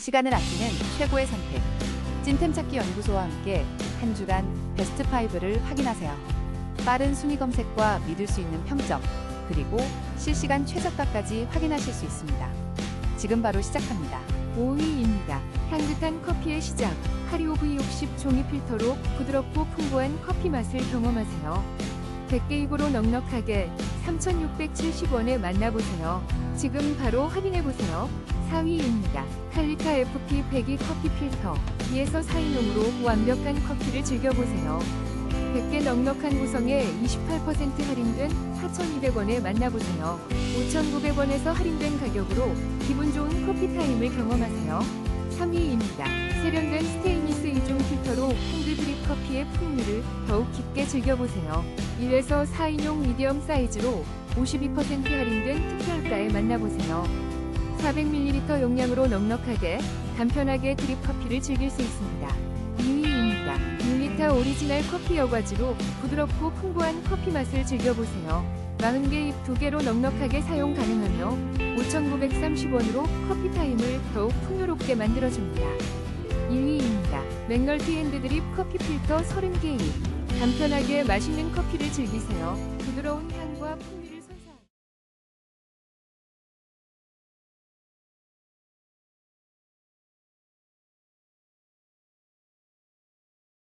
시간을 아끼는 최고의 선택. 찐템 찾기 연구소와 함께 한 주간 베스트 5를 확인하세요. 빠른 순위 검색과 믿을 수 있는 평점, 그리고 실시간 최저가까지 확인하실 수 있습니다. 지금 바로 시작합니다. 5위입니다. 향긋한 커피의 시작. 하리오 V60 종이 필터로 부드럽고 풍부한 커피 맛을 경험하세요. 100개 입으로 넉넉하게 3,670원에 만나보세요. 지금 바로 확인해보세요. 4위입니다. 칼리타 FP 102 커피 필터. 2에서 4인용으로 완벽한 커피를 즐겨보세요. 100개 넉넉한 구성에 28% 할인된 4,200원에 만나보세요. 5,900원에서 할인된 가격으로 기분 좋은 커피 타임을 경험하세요. 3위입니다. 세련된 스테인리스 이중 필터로 핸드 드립 커피의 풍미를 더욱 깊게 즐겨보세요. 1에서 4인용 미디엄 사이즈로 52% 할인된 특별가에 만나보세요. 400ml 용량으로 넉넉하게 간편하게 드립 커피를 즐길 수 있습니다. 2위입니다. 1리터 오리지널 커피 여과지로 부드럽고 풍부한 커피 맛을 즐겨보세요. 40개 잎 2개로 넉넉하게 사용 가능하며 5,930원으로 커피 타임을 더욱 풍요롭게 만들어줍니다. 2위입니다. 맥널티 핸드드립 커피 필터 30개 잎. 간편하게 맛있는 커피를 즐기세요. 부드러운 향과 풍미